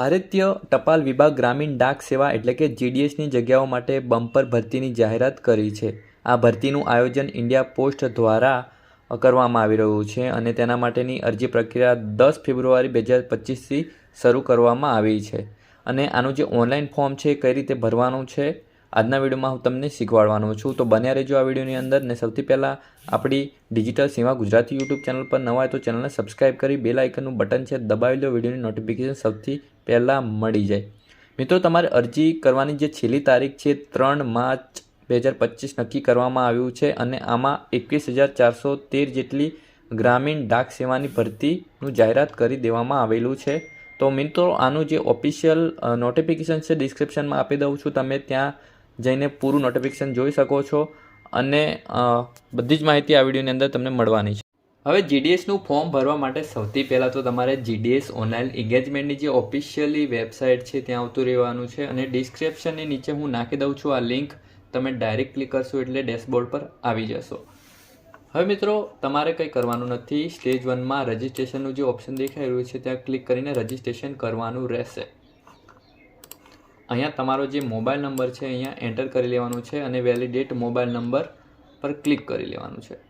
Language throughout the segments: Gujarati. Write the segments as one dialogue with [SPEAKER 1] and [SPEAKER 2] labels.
[SPEAKER 1] ભારતીય ટપાલ વિભાગ ગ્રામીણ ડાક સેવા એટલે કે જીડીએસની જગ્યાઓ માટે બમ્પર ભરતીની જાહેરાત કરી છે. આ ભરતીનું આયોજન ઇન્ડિયા પોસ્ટ દ્વારા કરવામાં આવી રહ્યું છે અને તેના માટેની અરજી પ્રક્રિયા દસ ફેબ્રુઆરી બે હજાર પચીસથી શરૂ કરવામાં આવી છે. અને આનું જે ઓનલાઈન ફોર્મ છે એ કઈ રીતે ભરવાનું છે, આજના વિડીયોમાં હું તમને શીખવાડવાનો છું. તો બન્યા રહેજો આ વિડીયોની અંદર ને સૌથી પહેલાં આપણી ડિજિટલ સેવા ગુજરાતી યુટ્યુબ ચેનલ પર નવા હોય તો ચેનલને સબસ્ક્રાઈબ કરી બેલ આઇકનનું બટન છે દબાવી લો. વિડીયોની નોટિફિકેશન સૌથી પહેલાં મળી જાય. મિત્રો, તમારે અરજી કરવાની જે છેલ્લી તારીખ છે, ત્રણ માર્ચ બે હજાર પચીસ નક્કી કરવામાં આવ્યું છે અને આમાં એકવીસ હજાર ચારસો તેર જેટલી ગ્રામીણ ડાક સેવાની ભરતીનું જાહેરાત કરી દેવામાં આવેલું છે. તો મિત્રો, આનું જે ઓફિશિયલ નોટિફિકેશન છે ડિસ્ક્રિપ્શનમાં આપી દઉં છું. તમે ત્યાં જઈને પૂરું નોટિફિકેશન જોઈ શકો છો અને બધી જ માહિતી આ વિડીયોની અંદર તમને મળવાની છે. હવે જીડીએસનું ફોર્મ ભરવા માટે સૌથી પહેલાં તો તમારે જીડીએસ ઓનલાઈન એન્ગેજમેન્ટની જે ઓફિશિયલી વેબસાઇટ છે, ત્યાં આવતું રહેવાનું છે અને ડિસ્ક્રિપ્શનની નીચે હું નાખી દઉં છું આ લિંક તમે ડાયરેક્ટ ક્લિક કરશો એટલે ડેશબોર્ડ પર આવી જશો. હવે મિત્રો, તમારે કંઈ કરવાનું નથી. સ્ટેજ વનમાં રજિસ્ટ્રેશનનું જે ઓપ્શન દેખાઈ રહ્યું છે, ત્યાં ક્લિક કરીને રજિસ્ટ્રેશન કરવાનું રહેશે. અહીંયા તમારો જે મોબાઈલ નંબર છે, અહીંયા એન્ટર કરી લેવાનું છે અને વેલિડેટ મોબાઈલ નંબર પર ક્લિક કરી લેવાનું છે.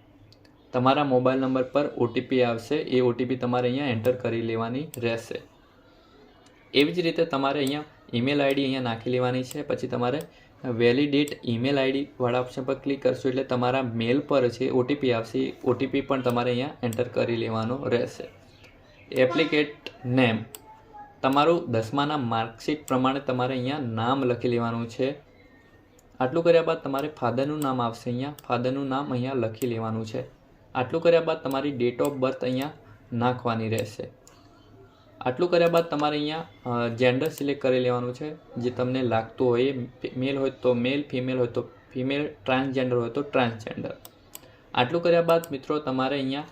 [SPEAKER 1] તમારા મોબાઈલ નંબર પર ઓટીપી આવશે. એ ઓટીપી તમારે અહીંયા એન્ટર કરી લેવાની રહેશે. એવી જ રીતે તમારે અહીંયા ઈમેલ આઈડી અહીંયા નાખી લેવાની છે. પછી તમારે વેલિડેટ ઈમેલ આઈડી વાળા ઓપ્શન પર ક્લિક કરશો એટલે તમારા મેલ પર છે ઓટીપી આવશે ઓટીપી પણ તમારે અહીંયા એન્ટર કરી લેવાનો રહેશે. એપ્લિકેટ નેમ તમારું દસમાના માર્કશીટ પ્રમાણે તમારે અહીંયા નામ લખી લેવાનું છે. આટલું કર્યા બાદ તમારે ફાધરનું નામ આવશે અહીંયા. ફાધરનું નામ અહીંયા લખી લેવાનું છે. આટલું કર્યા બાદ તમારી ડેટ ઓફ બર્થ અહીંયા નાખવાની રહેશે. આટલું કર્યા બાદ તમારે અહીંયા જેન્ડર સિલેક્ટ કરી લેવાનું છે. જે તમને લાગતું હોય મેલ હોય તો મેલ ફિમેલ હોય તો ફિમેલ ટ્રાન્સજેન્ડર હોય તો ટ્રાન્સજેન્ડર આટલું કર્યા બાદ મિત્રો તમારે અહીંયા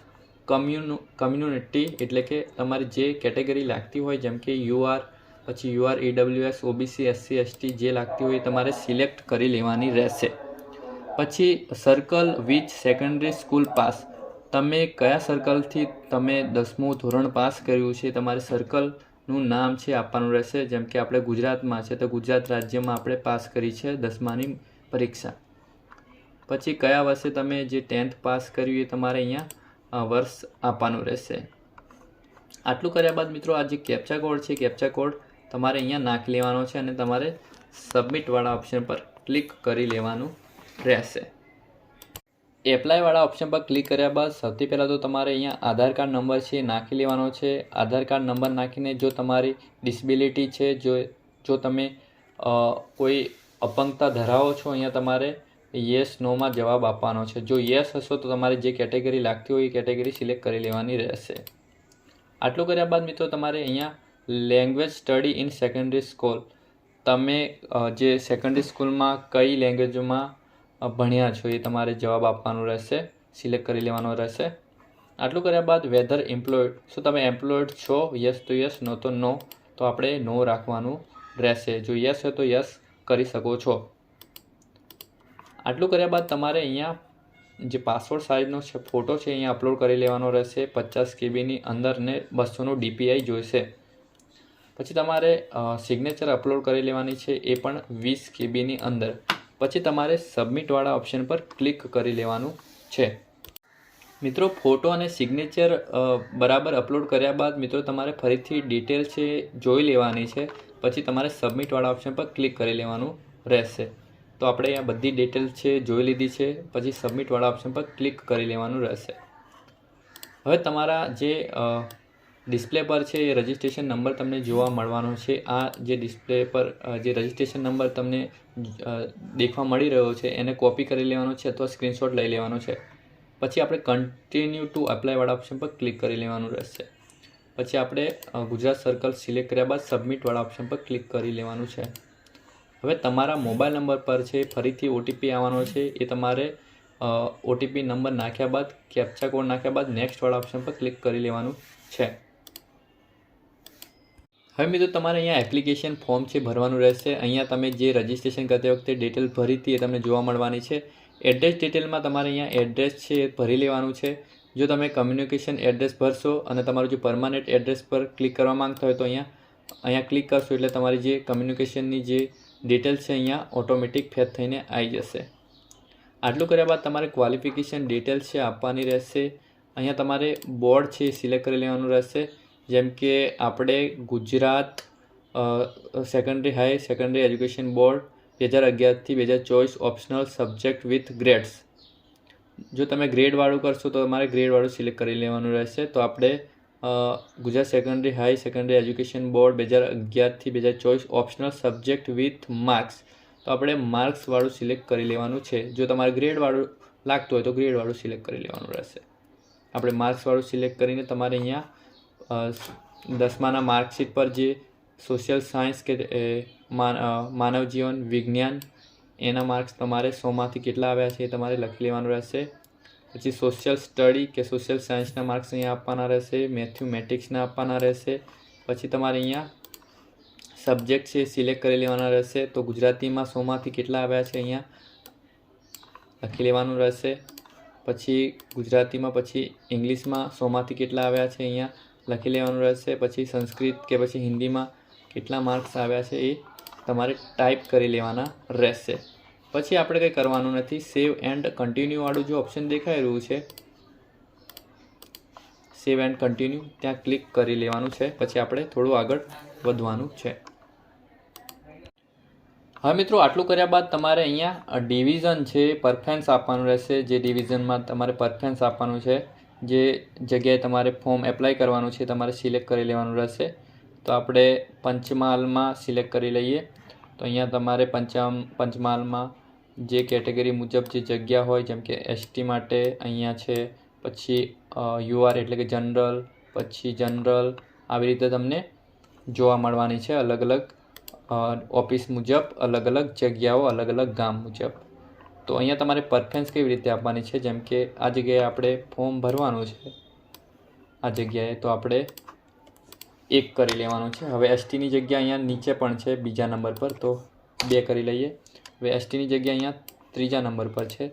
[SPEAKER 1] કમ્યુન કમ્યુનિટી એટલે કે તમારી જે કેટેગરી લાગતી હોય, જેમ કે યુઆર પછી UR EWS OBC SC ST જે લાગતી હોય તમારે સિલેક્ટ કરી લેવાની રહેશે. પછી circle which secondary school pass તમે કયા સર્કલથી તમે દસમું ધોરણ પાસ કર્યું છે? તમારે સર્કલનું નામ છે, આપવાનું રહેશે. જેમ કે આપણે ગુજરાતમાં છે, તો ગુજરાત રાજ્યમાં આપણે પાસ કરી છે દસમાની પરીક્ષા. પછી કયા વર્ષે તમે જે ટેન્થ પાસ કર્યું એ તમારે અહીંયા વર્ષ આપવાનું રહેશે. આટલું કર્યા બાદ મિત્રો, આ જે કેપ્ચા કોડ છે કેપ્ચા કોડ તમારે અહીંયા નાખી લેવાનો છે અને તમારે સબમિટવાળા ઓપ્શન પર ક્લિક કરી લેવાનું રહેશે. એપ્લાયવાળા ઓપ્શન પર ક્લિક કર્યા બાદ સૌથી પહેલાં તો તમારે અહીંયા આધાર કાર્ડ નંબર છે નાખી લેવાનો છે. આધાર કાર્ડ નંબર નાખીને જો તમારી ડિસેબિલિટી છે, જો જો તમે કોઈ અપંગતા ધરાવો છો, અહીંયા તમારે યસ, નોમાં જવાબ આપવાનો છે. જો યસ હશો તો તમારે જે કેટેગરી લાગતી હોય એ કેટેગરી સિલેક્ટ કરી લેવાની રહેશે. આટલું કર્યા બાદ મિત્રો તમારે અહીંયા language study in secondary school. તમે જે સેકન્ડરી સ્કૂલમાં કઈ લેંગ્વેજમાં ભણ્યા છો, એ તમારે જવાબ આપવાનો રહેશે, સિલેક્ટ કરી લેવાનો રહેશે. આટલું કર્યા બાદ વેધર એમ્પ્લોયડ શું તમે એમ્પ્લોયડ છો? યસ તો યસ નો તો નો તો આપણે નો રાખવાનું રહેશે. જો યસ હોય તો યસ કરી શકો છો. આટલું કર્યા બાદ તમારે અહીંયા જે પાસપોર્ટ સાઇઝનો છે ફોટો છે, અહીંયા અપલોડ કરી લેવાનો રહેશે. પચાસ કેબીની અંદર ને બસોનું ડીપીઆઈ જોઈશે. પછી તમારે સિગ્નેચર અપલોડ કરી લેવાની છે, એ પણ વીસ કેબીની અંદર. પછી તમારે સબમિટવાળા ઓપ્શન પર ક્લિક કરી લેવાનું છે. મિત્રો ફોટો અને સિગ્નેચર બરાબર અપલોડ કર્યા બાદ મિત્રો, તમારે ફરીથી ડિટેલ છે જોઈ લેવાની છે. પછી તમારે સબમિટવાળા ઓપ્શન પર ક્લિક કરી લેવાનું રહેશે. તો આપણે અહીંયા બધી ડિટેલ છે જોઈ લીધી છે. પછી સબમિટવાળા ઓપ્શન પર ક્લિક કરી લેવાનું રહેશે. હવે તમારા જે ડિસ્પ્લે પર છે એ રજિસ્ટ્રેશન નંબર તમને જોવા મળવાનો છે. આ જે ડિસ્પ્લે પર જે રજિસ્ટ્રેશન નંબર તમને દેખવા મળી રહ્યો છે, એને કોપી કરી લેવાનો છે અથવા સ્ક્રીનશોટ લઈ લેવાનો છે. પછી આપણે કન્ટિન્યુ ટુ એપ્લાયવાળા ઓપ્શન પર ક્લિક કરી લેવાનું રહેશે. પછી આપણે ગુજરાત સર્કલ સિલેક્ટ કર્યા બાદ સબમિટવાળા ઓપ્શન પર ક્લિક કરી લેવાનું છે. હવે તમારા મોબાઈલ નંબર પર છે ફરીથી ઓટીપી આવવાનો છે. એ તમારે ઓટીપી નંબર નાખ્યા બાદ કેપ્ચા કોડ નાખ્યા બાદ નેક્સ્ટવાળા ઓપ્શન પર ક્લિક કરી લેવાનું છે. હવે મિત્રો, તમારે અહીંયા એપ્લિકેશન ફોર્મ છે, ભરવાનું રહેશે. અહીંયા તમે જે રજિસ્ટ્રેશન કરતી વખતે ડિટેલ ભરી હતી એ તમને જોવા મળવાની છે. એડ્રેસ ડિટેલમાં તમારે અહીંયા એડ્રેસ છે એ ભરી લેવાનું છે. જો તમે કમ્યુનિકેશન એડ્રેસ ભરશો અને તમારું જે પરમાનન્ટ એડ્રેસ પર ક્લિક કરવા માંગતા હોય તો અહીંયા અહીંયા ક્લિક કરશો એટલે તમારી જે કમ્યુનિકેશનની જે ડિટેલ્સ છે અહીંયા ઓટોમેટિક ફેચ થઈને આવી જશે. આટલું કર્યા બાદ તમારે ક્વોલિફિકેશન ડિટેલ્સ છે આપવાની રહેશે. અહીંયા તમારે બોર્ડ છે સિલેક્ટ કરી લેવાનું રહેશે. જેમ કે આપણે Gujarat secondary high secondary education board બે હજાર અગિયારથી બે હજાર ચોવીસ ઓપ્શનલ સબ્જેક્ટ વિથ ગ્રેડ્સ જો તમે ગ્રેડવાળું કરશો તો તમારે ગ્રેડવાળું સિલેક્ટ કરી લેવાનું રહેશે. તો આપણે Gujarat secondary high secondary education board બે હજાર અગિયારથી બે હજાર ચોવીસ ઓપ્શનલ સબ્જેક્ટ વિથ માર્ક્સ તો આપણે માર્ક્સવાળું સિલેક્ટ કરી લેવાનું છે. જો તમારે ગ્રેડવાળું લાગતું હોય તો ગ્રેડવાળું સિલેક્ટ કરી લેવાનું રહેશે. આપણે માર્ક્સવાળું સિલેક્ટ કરીને તમારે અહીંયા દસમાના માર્કશીટ પર જે સોશિયલ સાયન્સ કે માનવ જીવન વિજ્ઞાન, એના માર્ક્સ તમારે સોમાંથી કેટલા આવ્યા છે એ તમારે લખી લેવાનું રહેશે. પછી સોશિયલ સ્ટડી કે સોશિયલ સાયન્સના માર્ક્સ અહીંયા આપવાના રહેશે, મેથ્યુમેટિક્સના આપવાના રહેશે, પછી તમારે અહીંયા સબ્જેક્ટ છે સિલેક્ટ કરી લેવાના રહેશે, તો ગુજરાતીમાં સોમાંથી કેટલા આવ્યા છે અહીંયા લખી લેવાનું રહેશે. પછી ગુજરાતીમાં, પછી ઇંગ્લિશમાં સોમાંથી કેટલા આવ્યા છે અહીંયા લખી લેવાનું રહેશે પછી સંસ્કૃત કે પછી હિન્દીમાં કેટલા માર્ક્સ આવ્યા છે એ તમારે ટાઈપ કરી લેવાના રહેશે. પછી આપણે કંઈ કરવાનું નથી. સેવ એન્ડ કન્ટિન્યુવાળું જે ઓપ્શન દેખાઈ રહ્યું છે, સેવ એન્ડ કન્ટિન્યુ, ત્યાં ક્લિક કરી લેવાનું છે. પછી આપણે થોડું આગળ વધવાનું છે. હવે મિત્રો, આટલું કર્યા બાદ તમારે અહીંયા ડિવિઝન છે, પરફેન્સ આપવાનું રહેશે. જે ડિવિઝનમાં તમારે પરફેન્સ આપવાનું છે જે જગ્યાએ તમારે ફોર્મ એપ્લાય કરવાનું છે તમારે સિલેક્ટ કરી લેવાનું રહેશે. તો આપણે પંચમહાલમાં સિલેક્ટ કરી લઈએ. તો અહીંયા તમારે પંચામ, પંચમહાલમાં જે કેટેગરી મુજબ જે જગ્યા હોય, જેમ કે એસટી માટે અહીંયા છે, પછી યુઆર એટલે કે જનરલ, પછી જનરલ, આવી રીતે તમને જોવા મળવાની છે અલગ અલગ ઓફિસ મુજબ, અલગ અલગ જગ્યાઓ, અલગ અલગ ગામ મુજબ. તો અહીંયા તમારે પરફેન્સ કેવી રીતે આપવાની છે? જેમ કે આ જગ્યાએ આપણે ફોર્મ ભરવાનું છે. આ જગ્યાએ તો આપણે એક કરી લેવાનું છે. હવે એસટીની જગ્યા અહીંયા નીચે પણ છે બીજા નંબર પર, તો બે કરી લઈએ. હવે એસટીની જગ્યા અહીંયા ત્રીજા નંબર પર છે.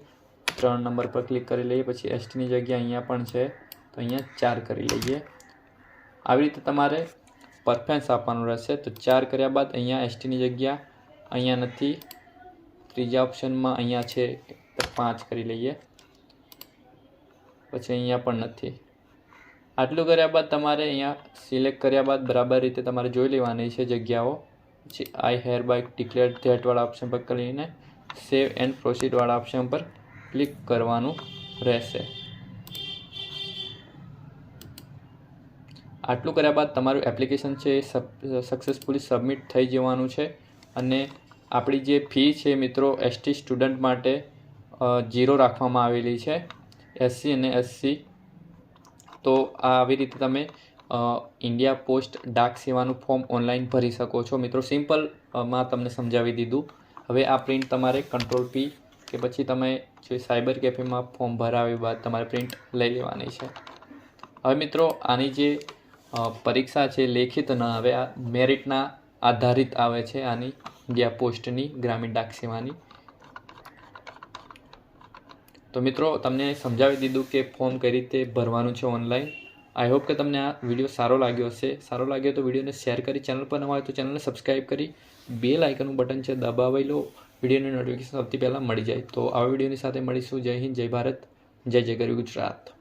[SPEAKER 1] ત્રણ નંબર પર ક્લિક કરી લઈએ, પછી એસટીની જગ્યા અહીંયા પણ છે. તો અહીંયા ચાર કરી લઈએ. આવી રીતે તમારે પરફેન્સ આપવાનું રહેશે. તો ચાર કર્યા બાદ અહીંયા એસટીની જગ્યા અહીંયા નથી. ત્રીજા ઓપ્શનમાં અહીંયા છે પાંચ કરી લઈએ. પછી અહીંયા પણ નથી. આટલું કર્યા બાદ તમારે અહીંયા સિલેક્ટ કર્યા બાદ બરાબર રીતે તમારે જોઈ લેવાની છે જગ્યાઓ. પછી આઈ હેર બાય ડિક્લેર ધેટવાળા ઓપ્શન પર કરીને સેવ એન્ડ પ્રોસીડવાળા ઓપ્શન પર ક્લિક કરવાનું રહેશે. આટલું કર્યા બાદ તમારું એપ્લિકેશન છે એ સક્સેસફુલી સબમિટ થઈ જવાનું છે અને આપણી જે ફી છે મિત્રો એસટી સ્ટુડન્ટ માટે જીરો રાખવામાં આવેલી છે એસસી અને એસસી તો આવી રીતે તમે ઇન્ડિયા પોસ્ટ ડાક સેવાનું ફોર્મ ઓનલાઈન ભરી શકો છો. મિત્રો સિમ્પલમાં તમને સમજાવી દીધું. હવે આ પ્રિન્ટ તમારે કંટ્રોલ પી કે પછી તમે જે સાયબર કેફેમાં ફોર્મ ભરાવ્યા બાદ તમારે પ્રિન્ટ લઈ લેવાની છે. હવે મિત્રો, આની જે પરીક્ષા છે, લેખિત ન હવે આ મેરિટના આધારિત આવે છે આની. ઇન્ડિયા પોસ્ટની ગ્રામીણ ડાક સેવાની તો મિત્રો, તમને સમજાવી દીધું કે ફોર્મ કઈ રીતે ભરવાનું છે ઓનલાઈન. આઈ હોપ કે તમને આ વીડિયો સારો લાગ્યો હશે. સારો લાગ્યો તો વિડીયોને શેર કરી, ચેનલ પર ન હોય તો ચેનલને સબસ્ક્રાઈબ કરી. બે લાઇકનનું બટન છે દબાવી લો. વિડીયોની નોટિફિકેશન સૌથી પહેલાં મળી જાય. તો આવા વિડીયોની સાથે મળીશું. જય હિન્દ, જય ભારત, જય જય ગરવી ગુજરાત.